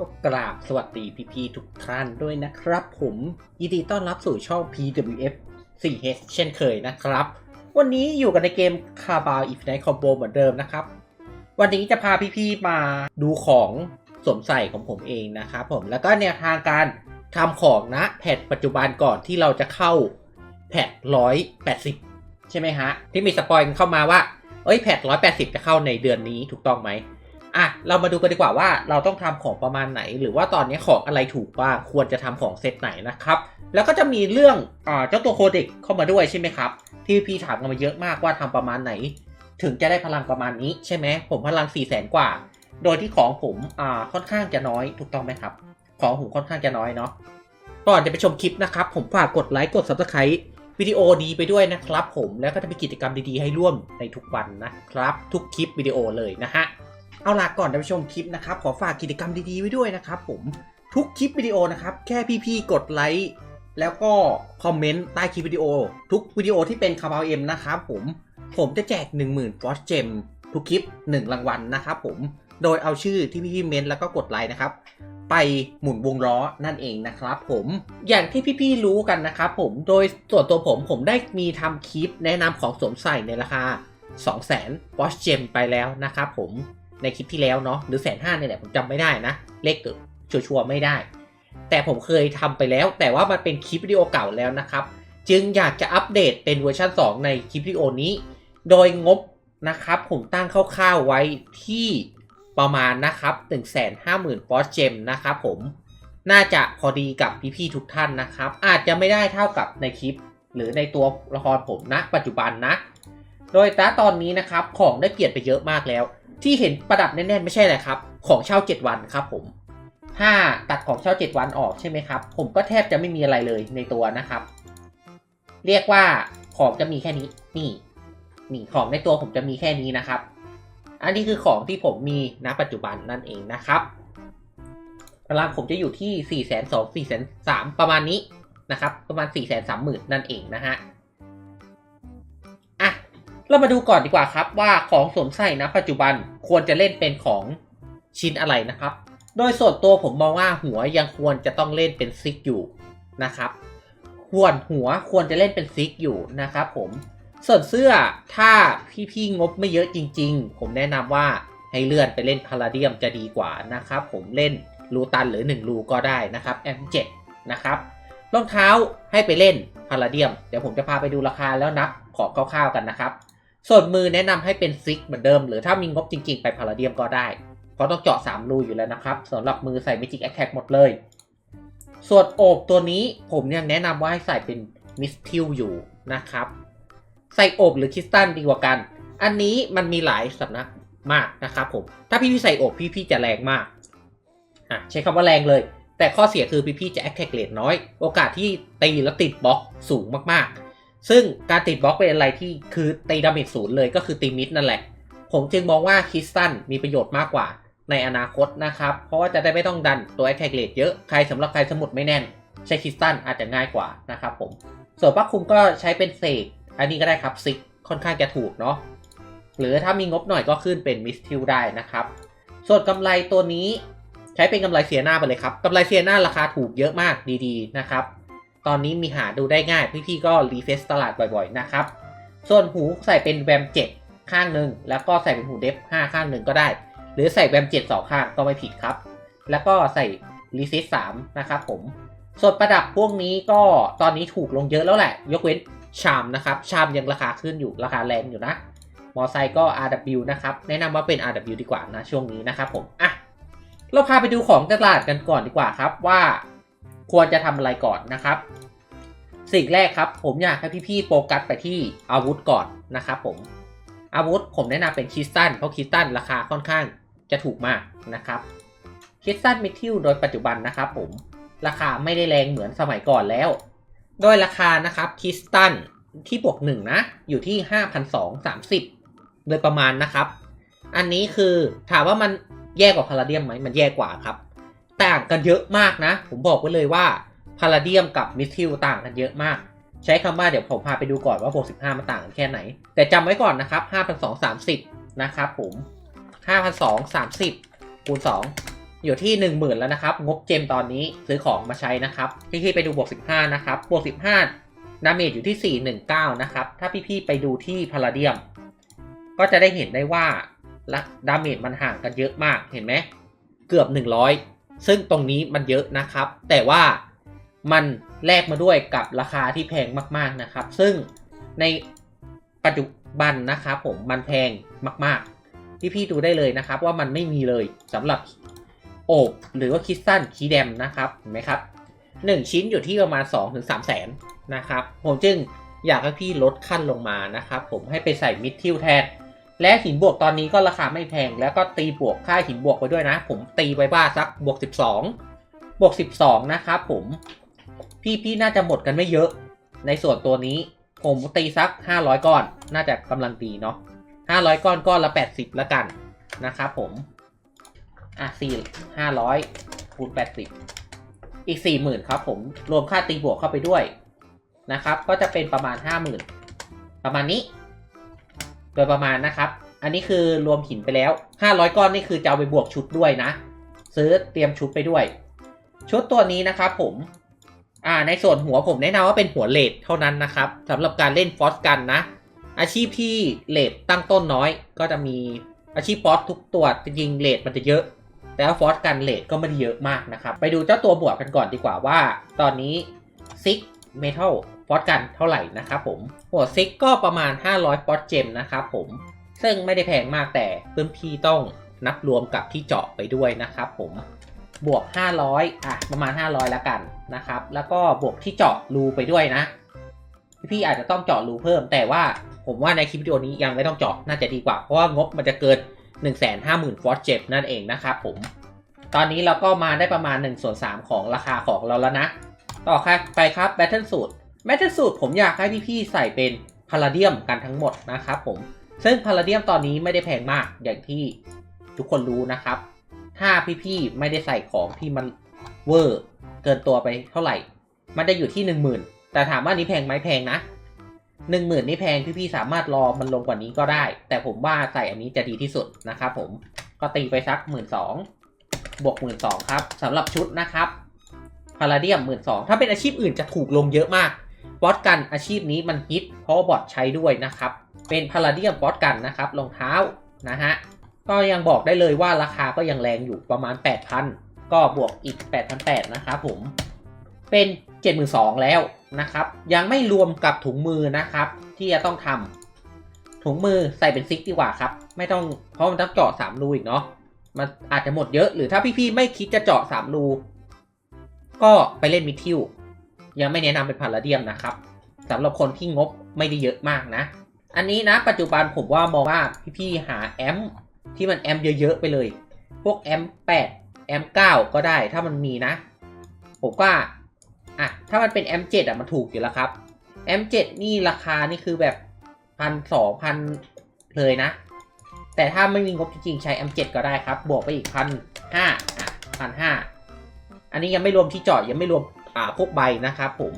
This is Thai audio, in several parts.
ก็กราบสวัสดีพี่ๆทุกท่านด้วยนะครับผมยินดีต้อนรับสู่ช่อง PWF 4H เช่นเคยนะครับ วันนี้อยู่กันในเกมคาบาวอีฟไนคอมโบเหมือนเดิมนะครับ วันนี้จะพาพี่ๆมาดูของสวมใส่ของผมเองนะครับผมแล้วก็แนวทางการทำของนะแพทปัจจุบันก่อนที่เราจะเข้าแพท180ใช่ไหมฮะ ที่มีสปอยล์เข้ามาว่าเอ้ยแพท180จะเข้าในเดือนนี้ถูกต้องไหม อะเรามาดูกันดีกว่าว่าเราต้องทำของประมาณไหน หรือว่าตอนนี้ของอะไรถูกบ้างควรจะทำของเซตไหนนะครับ แล้วก็จะมีเรื่องอ่าเจ้าตัวโคเด็กเข้ามาด้วยใช่ไหมครับ ที่พี่ถามกันมาเยอะมากว่าทำประมาณไหน ถึงจะได้พลังประมาณนี้ใช่ไหมผมพลัง4ี่แสนกว่า โดยที่ของผมอ่าค่อนข้างจะน้อยถูกต้องไหมครับ ของผมค่อนข้างจะน้อยเนาะก่อนจะไปชมคลิปนะครับ ผมฝากกดไลค์กด subscribe วิดีโอดีไปด้วยนะครับ ผมแล้วก็จะมีกิจกรรมดีๆให้ร่วมในทุกวันนะครับ ทุกคลิปวิดีโอเลยนะฮะ เอาล่ะก่อนจะไปชมคลิปนะครับ ขอฝากกิจกรรมดีๆไว้ด้วยนะครับผมทุกคลิปวิดีโอนะครับ แค่พี่ๆกดไลค์แล้วก็คอมเมนต์ใต้คลิปวิดีโอ ทุกวิดีโอที่เป็นคาร์บาวเอ็มนะครับผมผมจะแจก 10,000ฟอสเจมทุกคลิป 1 รางวัลนะครับผมโดยเอาชื่อที่พี่ๆเมนต์แล้วก็กดไลค์นะครับไปหมุนวงล้อนั่นเองนะครับผมอย่างที่พี่ๆรู้กันนะครับผมโดยส่วนตัวผมผมได้มีทำคลิปแนะนำของสวมใส่ในราคา 200,000วอชเจมไปแล้วนะครับผม ในคลิปที่แล้วเนาะหรือแสนห้าเนี่ยแหละผมจำไม่ได้นะ เลขเกิดชัวร์ๆไม่ได้ แต่ผมเคยทำไปแล้ว แต่ว่ามันเป็นคลิปวิดีโอเก่าแล้วนะครับ จึงอยากจะอัปเดตเป็นเวอร์ชัน2 ในคลิปวิดีโอนี้ โดยงบนะครับ ผมตั้งคร่าวๆไว้ที่ประมาณนะครับ 150,000ฟอสเจมนะครับผมน่าจะพอดีกับพี่ๆทุกท่านนะครับ อาจจะไม่ได้เท่ากับในคลิป หรือในตัวละครผมนะปัจจุบันนะ โดยณตอนนี้นะครับของได้เปลี่ยนไปเยอะมากแล้ว ที่เห็นประดับแน่นๆไม่ใช่อะไรครับ ของเช่า 7 วันครับผมถ้าตัดของเช่า 7 วันออกใช่ไหมครับ ผมก็แทบจะไม่มีอะไรเลยในตัวนะครับ เรียกว่าของจะมีแค่นี้นี่นี่ของในตัวผมจะมีแค่นี้นะครับ อันนี้คือของที่ผมมีณปัจจุบันนั่นเองนะครับพลังผมจะอยู่ที่4ี่แสนสองสี่แสนสามประมาณนี้นะครับ ประมาณ4ี่แสนสามหมื่นนั่นเองนะฮะ เรามาดูก่อนดีกว่าครับว่าของสวมใส่นะปัจจุบันควรจะเล่นเป็นของชิ้นอะไรนะครับ โดยส่วนตัวผมมองว่าหัวยังควรจะต้องเล่นเป็นซิกอยู่นะครับควรหัวควรจะเล่นเป็นซิกอยู่นะครับผมส่วนเสื้อถ้าพี่ๆงบไม่เยอะจริง ๆ ผมแนะนำว่าให้เลื่อนไปเล่นพาราเดียมจะดีกว่านะครับผมเล่นรูตันหรือ1รูก็ได้นะครับ M7 นะครับรองเท้าให้ไปเล่นพาราเดียม เดี๋ยวผมจะพาไปดูราคาแล้วนับของคร่าวๆกันนะครับ ส่วนมือแนะนำให้เป็นซิกเหมือนเดิม หรือถ้ามีงบจริงๆ ไปพาราเดียมก็ได้ เพราะต้องเจาะ 3 รูอยู่แล้วนะครับสำหรับมือใส่ Magic Attack หมดเลย ส่วนโอบตัวนี้ผมยังแนะนำว่าให้ใส่เป็นมิสทิลอยู่นะครับ ใส่โอบหรือคริสตัลดีกว่ากัน อันนี้มันมีหลายสำนักมากนะครับผม ถ้าพี่พี่ใส่โอบพี่พี่จะแรงมากอะใช้คำว่าแรงเลย แต่ข้อเสียคือพี่พี่จะแอคแท็กเลทน้อย โอกาสที่ตีแล้วติดบล็อกสูงมากๆ ซึ่งการติดบล็อกเป็นอะไรที่คือตีดาเมจศูนย์เลยก็คือตีมิดนั่นแหละ ผมจึงมองว่าคิสตัลมีประโยชน์มากกว่าในอนาคตนะครับ เพราะว่าจะได้ไม่ต้องดันตัวแอคแท็กเลทเยอะใครสำหรับใครสมุดไม่แน่น ใช้คิสตัลอาจจะง่ายกว่านะครับผม ส่วนปักคุมก็ใช้เป็นเสกอันนี้ก็ได้ครับซิกค่อนข้างจะถูกเนาะหรือถ้ามีงบหน่อยก็ขึ้นเป็นมิสทิลได้นะครับ ส่วนกำไรตัวนี้ใช้เป็นกำไรเซียนาไปเลยครับกำไรเซียนาราคาถูกเยอะมากดีๆนะครับ ตอนนี้มีหาดูได้ง่าย พี่ๆก็รีเฟซตลาดบ่อยๆนะครับ ส่วนหูใส่เป็นแวมเจ็ดข้างหนึ่งแล้วก็ใส่เป็นหูเดฟห้าข้างหนึ่งก็ได้ หรือใส่แวมเจ็ดสองข้างก็ไม่ผิดครับ แล้วก็ใส่รีเฟซสามนะครับผม ส่วนประดับพวกนี้ก็ตอนนี้ถูกลงเยอะแล้วแหละ ยกเว้นชามนะครับ ชามยังราคาขึ้นอยู่ราคาแรงอยู่นะ มอไซค์ก็ RW นะครับ แนะนำว่าเป็น RW ดีกว่านะช่วงนี้นะครับผม อะ เราพาไปดูของตลาดกันก่อนดีกว่าครับว่า ควรจะทำอะไรก่อนนะครับ สิ่งแรกครับ ผมอยากให้พี่ๆโฟกัสไปที่อาวุธก่อนนะครับผมอาวุธผมแนะนำเป็นคิสตัลเพราะคิสตัลราคาค่อนข้างจะถูกมากนะครับคิสตัลมิทิลโดยปัจจุบันนะครับผมราคาไม่ได้แรงเหมือนสมัยก่อนแล้ว โดยราคานะครับคิสตัลที่บวกหนึ่งนะ อยู่ที่ 5,230 โดยประมาณนะครับ อันนี้คือถามว่ามันแย่กว่าพาราเดียมไหมมันแย่กว่าครับ ต่างกันเยอะมากนะ ผมบอกไว้เลยว่าพาราเดียมกับมิทิลต่างกันเยอะมาก ใช้คำว่าเดี๋ยวผมพาไปดูก่อนว่าบวก15มันต่างกันแค่ไหน แต่จำไว้ก่อนนะครับ 5,230 นะครับผม5,230คูณ2 อยู่ที่ 1 0,000 แล้วนะครับ งบเจมตอนนี้ซื้อของมาใช้นะครับ พี่ๆไปดูบวก 15 นะครับ บวก 15ดาเมจอยู่ที่ 419 นะครับ ถ้าพี่ๆไปดูที่พาราเดียม ก็จะได้เห็นได้ว่าดาเมจมันห่างกันเยอะมาก เห็นไหม เกือบ 100 ซึ่งตรงนี้มันเยอะนะครับ แต่ว่ามันแลกมาด้วยกับราคาที่แพงมากๆนะครับ ซึ่งในปัจจุบันนะครับผมมันแพงมากๆพี่ๆดูได้เลยนะครับ ว่ามันไม่มีเลยสำหรับโอบหรือว่าคิดสั้นคีแดมนะครับเห็นไหมครับ 1 ชิ้นอยู่ที่ประมาณ 2-3ถึง3แสนนะครับ ผมจึงอยากให้พี่ลดขั้นลงมานะครับ ผมให้ไปใส่มิดทิวแทน และหินบวกตอนนี้ก็ราคาไม่แพง แล้วก็ตีบวกค่าหินบวกไปด้วยนะ ผมตีไว้บ้าสักบวก 12 บวก 12 นะครับผม พี่พี่น่าจะหมดกันไม่เยอะ ในส่วนตัวนี้ ผมตีสัก 500 ก้อน น่าจะกำลังดีเนาะ500 ก้อนก้อนละ 80 ละกันนะครับผม อะ4 500คูณ80 อีก 40,000 ครับผม รวมค่าตีบวกเข้าไปด้วยนะครับ ก็จะเป็นประมาณ 50,000 ประมาณนี้ ดยประมาณนะครับ อันนี้คือรวมหินไปแล้ว 500 ก้อนนี่คือจะเอาไปบวกชุดด้วยนะ ซื้อเตรียมชุดไปด้วย ชุดตัวนี้นะครับผม อ่า ในส่วนหัวผมแนะนำว่าเป็นหัวเลดเท่านั้นนะครับสำหรับการเล่นฟอสกันนะ อาชีพที่เลดตั้งต้นน้อย ก็จะมีอาชีพฟอสทุกตัวจริงเลดมันจะเยอะ แต่ว่าฟอสกันเลดก็ไม่ได้เยอะมากนะครับ ไปดูเจ้าตัวบวกกันก่อนดีกว่าว่า ตอนนี้ซิกเมทัล ฟอสกันเท่าไหร่นะครับผมหัวซิกก็ประมาณ 500ฟอสเจมนะครับผมซึ่งไม่ได้แพงมากแต่เพื่อนพี่ต้องนับรวมกับที่เจาะไปด้วยนะครับผมบวก 500อะประมาณ 500แล้วกันนะครับแล้วก็บวกที่เจาะรูไปด้วยนะ พี่อาจจะต้องเจาะรูเพิ่ม แต่ว่าผมว่าในคลิปวิดีโอนี้ยังไม่ต้องเจาะน่าจะดีกว่า เพราะว่างบมันจะเกิน 150,000ฟอสเจ็บนั่นเองนะครับผมตอนนี้เราก็มาได้ประมาณ1ส่วน3ของราคาของเราแล้วนะ ต่อไปครับแบทเทิลสุด Battle Suit Battle Suit ผมอยากให้พี่ๆใส่เป็นพาราเดียมกันทั้งหมดนะครับผม ซึ่งพาราเดียมตอนนี้ไม่ได้แพงมากอย่างที่ทุกคนรู้นะครับ ถ้าพี่ๆไม่ได้ใส่ของที่มันเวอร์เกินตัวไปเท่าไหร่ มันจะอยู่ที่ 10,000 แต่ถามว่านี้แพงไหมแพงนะ 10,000 นี่แพงพี่ๆสามารถรอมันลงกว่านี้ก็ได้ แต่ผมว่าใส่อันนี้จะดีที่สุดนะครับผม ก็ตีไปสัก 1 2 0 0 0บวก 1 2 0 0ครับสำหรับชุดนะครับพาราเดียม 1 2 0 0ถ้าเป็นอาชีพอื่นจะถูกลงเยอะมาก บอสกันอาชีพนี้มันฮิตเพราะบอทใช้ด้วยนะครับ เป็นพาราเดียมบอสกันนะครับรองเท้านะฮะ ก็ยังบอกได้เลยว่าราคาก็ยังแรงอยู่ประมาณ 8,000 ก็บวกอีก 8,800นะครับผม เป็น 72,000 แล้วนะครับ ยังไม่รวมกับถุงมือนะครับ ที่จะต้องทำถุงมือใส่เป็นซิกดีกว่าครับ ไม่ต้องเพราะมันต้องเจาะ3รูอีกเนาะ มันอาจจะหมดเยอะหรือถ้าพี่ๆไม่คิดจะเจาะ3รูก็ไปเล่นมิทิว ยังไม่แนะนำเป็นพาราเดียมนะครับสำหรับคนที่งบไม่ได้เยอะมากนะ อันนี้นะปัจจุบันผมว่ามองว่าพี่ๆหาแอมที่มันแอมเยอะๆไปเลย พวกแอม8แอม9ก็ได้ถ้ามันมีนะ ผมว่าอะถ้ามันเป็นแอม7อะมันถูกอยู่แล้วครับแอม7นี่ราคานี่คือแบบพันสองพันเลยนะ แต่ถ้าไม่มีงบจริงๆใช้แอม7ก็ได้ครับ บวกไปอีกพันห้าอะพันห้าอันนี้ยังไม่รวมที่จาะยังไม่รวม อ่าพวกใบนะครับผม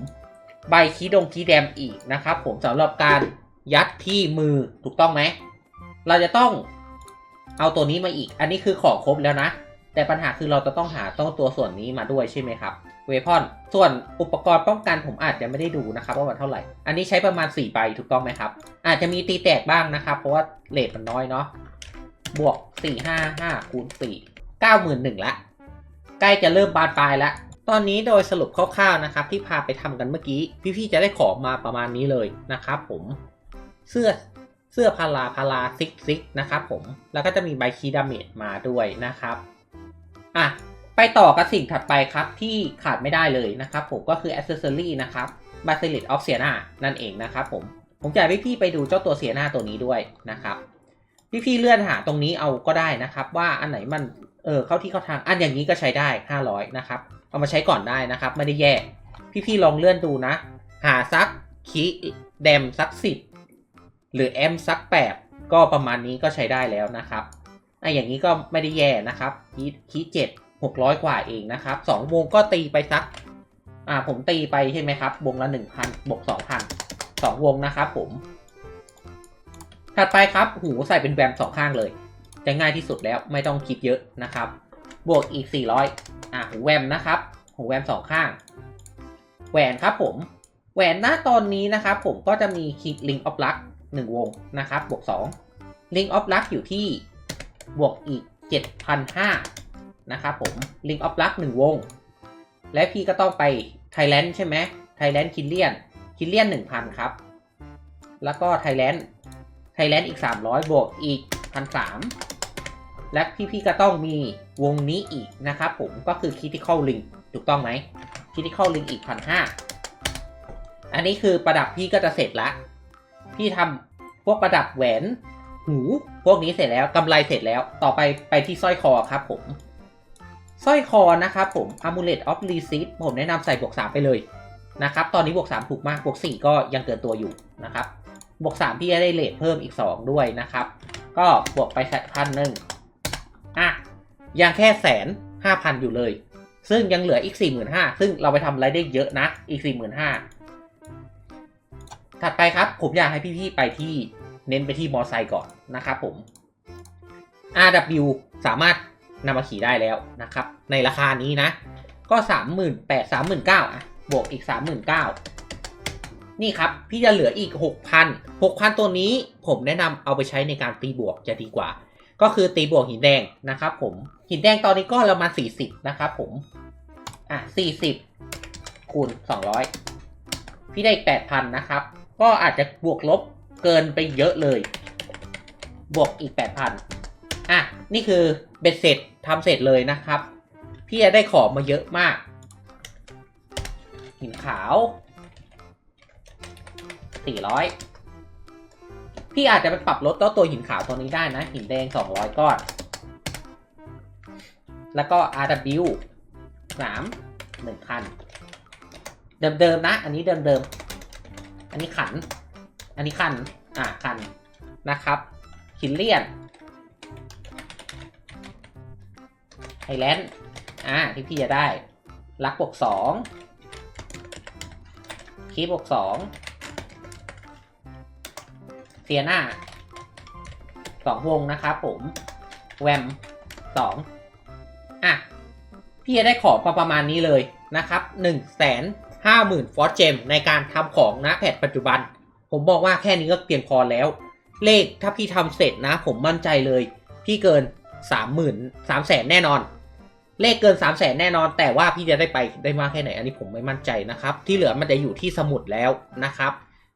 ใบคีดงคีแดมอีกนะครับ ผมสำหรับการยัดที่มือถูกต้องไหม เราจะต้องเอาตัวนี้มาอีก อันนี้คือของครบแล้วนะ แต่ปัญหาคือเราจะต้องหาต้องตัวส่วนนี้มาด้วยใช่ไหมครับเวพอนส่วนอุปกรณ์ป้องกันผมอาจจะไม่ได้ดูนะครับว่ามันเท่าไหร่ อันนี้ใช้ประมาณ4ใบถูกต้องไหมครับ อาจจะมีตีแตกบ้างนะครับ เพราะว่าเลทมันน้อยเนาะบวก4 5 5คูณ4 91,000ละใกล้จะเริ่มบานปลายแล้ว ตอนนี้โดยสรุปคร่าวๆนะครับที่พาไปทำกันเมื่อกี้ พี่ๆจะได้ของมาประมาณนี้เลยนะครับผมเสื้อเสื้อพาราพาราซิกซิกนะครับผมแล้วก็จะมีใบคีดาเมจมาด้วยนะครับอะไปต่อกับสิ่งถัดไปครับที่ขาดไม่ได้เลยนะครับผมก็คือ Accessory นะครับ b a s i l i s of Siena นั่นเองนะครับผมผมจะให้พี่ๆไปดูเจ้าตัวเสียหน้าตัวนี้ด้วยนะครับพี่ๆเลื่อนหาตรงนี้เอาก็ได้นะครับ ว่าอันไหนมัน เออเข้าที่เข้าทางอันอย่างนี้ก็ใช้ได้ 500 นะครับ เอามาใช้ก่อนได้นะครับ ไม่ได้แย่พี่ๆลองเลื่อนดูนะ หาซักคีแดมซักสิบหรือแอมซักแปดก็ประมาณนี้ก็ใช้ได้แล้วนะครับไออย่างนี้ก็ไม่ได้แย่นะครับคีคีเจ็ดหกร้อยกว่าเองนะครับสองวงก็ตีไปสัก อ่าผมตีไปใช่ไหมครับ วงละหนึ่งพันบวกสองพันสองวงนะครับผม ถัดไปครับ หูใส่เป็นแบมสองข้างเลย จะง่ายที่สุดแล้วไม่ต้องคิดเยอะนะครับ บวกอีก 400 อะหูแวมนะครับ หูแวมสองข้าง แหวนครับผม แหวนหน้าตอนนี้นะครับ ผมก็จะมีคิดลิงออฟลักหนึ่งวงนะครับ บวก2ลิงออฟลักอยู่ที่บวกอีก 7,500นะครับผมลิงออฟลักหนึ่งวง และพี่ก็ต้องไปไทยแลนด์ใช่ไหมไทยแลนด์คินเลียนคินเลียน1,000ครับ แล้วก็ไทยแลนด์ไทยแลนด์อีก 300 บวกอีก1,300 และพี่ๆก็ต้องมีวงนี้อีกนะครับผมก็คือ Critical Link ถูกต้องไหม Critical Link อีก1,500อันนี้คือประดับพี่ก็จะเสร็จละ พี่ทำพวกประดับแหวน หู พวกนี้เสร็จแล้วกำไรเสร็จแล้ว ต่อไปไปที่สร้อยคอครับผม สร้อยคอนะครับผม Amulet of Receipt ผมแนะนำใส่บวก3ไปเลยนะครับ ตอนนี้บวก3ถูกมาก บวก4ก็ยังเกินตัวอยู่นะครับ บวก3พี่จะได้เลทเพิ่มอีก2ด้วยนะครับ ก็บวกไปพันหนึ่ง อะยังแค่แสนห้าพันอยู่เลย ซึ่งยังเหลืออีก45,000ซึ่งเราไปทำอะไรได้เยอะนะ อีก45,000ถัดไปครับ ผมอยากให้พี่ๆไปที่เน้นไปที่มอไซค์ก่อนนะครับผม RW สามารถนำมาขี่ได้แล้วนะครับ ในราคานี้นะ ก็ 38,000 39,000อะบวกอีก 39,000นี่ครับ พี่จะเหลืออีก 6,000 6,000 ตัวนี้ผมแนะนำเอาไปใช้ในการตีบวกจะดีกว่า ก็คือตีบวกหินแดงนะครับผมหินแดงตอนนี้ก็เรามา 40 นะครับผม อะ 40 คูณ 200 พี่ได้อีก 8,000 นะครับ ก็อาจจะบวกลบเกินไปเยอะเลย บวกอีก 8,000 อะ นี่คือเบ็ดเสร็จทำเสร็จเลยนะครับ พี่จะได้ของมาเยอะมาก หินขาว 400 พี่อาจจะไปปรับลดตัวตัวหินขาวตัวนี้ได้นะ หินแดง 200 ก้อน แล้วก็ RW 3 1คันเดิมๆนะ อันนี้เดิมๆ อันนี้ขัน อันนี้คัน อ่าคันนะครับคินเลียนไฮแลนด์อ่าที่พี่จะได้ ลักบวกสองคีบบวกสอง เซียนาสองวงนะครับผม แวมสองอะ พี่จะได้ของประมาณนี้เลยนะครับหนึ่งแสนห้าหมื่นฟอสเจมในการทำของนะแพทปัจจุบัน ผมบอกว่าแค่นี้ก็เพียงพอแล้ว เลขถ้าพี่ทำเสร็จนะ ผมมั่นใจเลย พี่เกินสามหมื่นสามแสนแน่นอน เลขเกิน3 0 0แสนแน่นอน แต่ว่าพี่จะได้ไปได้มากแค่ไหน อันนี้ผมไม่มั่นใจนะครับ ที่เหลือมันจะอยู่ที่สมุดแล้วนะครับ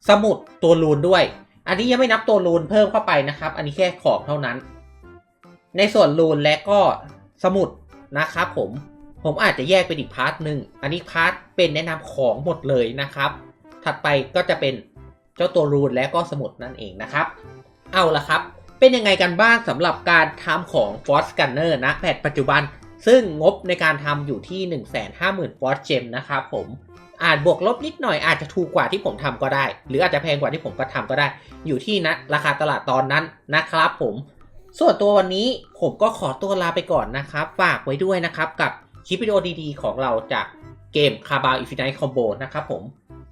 สมุดตัวรูนด้วย อันนี้ยังไม่นับตัวรูนเพิ่มเข้าไปนะครับ อันนี้แค่ของเท่านั้น ในส่วนรูนและก็สมุดนะครับผม ผมอาจจะแยกเป็นอีกพาร์ทหนึ่ง อันนี้พาร์ทเป็นแนะนำของหมดเลยนะครับ ถัดไปก็จะเป็นเจ้าตัวรูนและก็สมุดนั่นเองนะครับ เอาละครับ เป็นยังไงกันบ้างสำหรับการทำของ f o rce Gunner นะแพทปัจจุบัน ซึ่งงบในการทำอยู่ที่ 150,000ฟอสเจมนะครับผม อาจบวกลบนิดหน่อยอาจจะถูกกว่าที่ผมทำก็ได้ หรืออาจจะแพงกว่าที่ผมก็ทำก็ได้ อยู่ที่นะราคาตลาดตอนนั้นนะครับผม ส่วนตัววันนี้ผมก็ขอตัวลาไปก่อนนะครับ ฝากไว้ด้วยนะครับกับคลิปวิดีโอดีๆ ของเราจากเกม c a r b a l Infinite Combo นะครับผม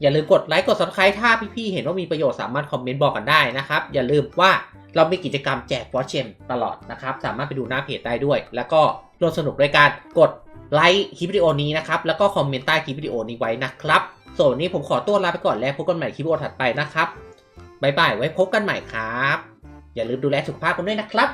อย่าลืมกดไลค์กด subscribe ถ้าพี่ๆเห็นว่ามีประโยชน์สามารถคอมเมนต์บอกกันได้นะครับ อย่าลืมว่าเรามีกิจกรรมแจกฟอสเชมตลอดนะครับ สามารถไปดูหน้าเพจได้ด้วย แล้วก็ร่วมสนุกด้วยการกด ไลค์คลิปวิดีโอนี้นะครับ แล้วก็คอมเมนต์ใต้คลิปวิดีโอนี้ไว้นะครับ ส่วนวันนี้ผมขอตัวลาไปก่อนแล้วพบกันใหม่คลิปวิดีโอถัดไปนะครับบ๊ายบายไว้พบกันใหม่ครับ อย่าลืมดูแลสุขภาพกันด้วยนะครับ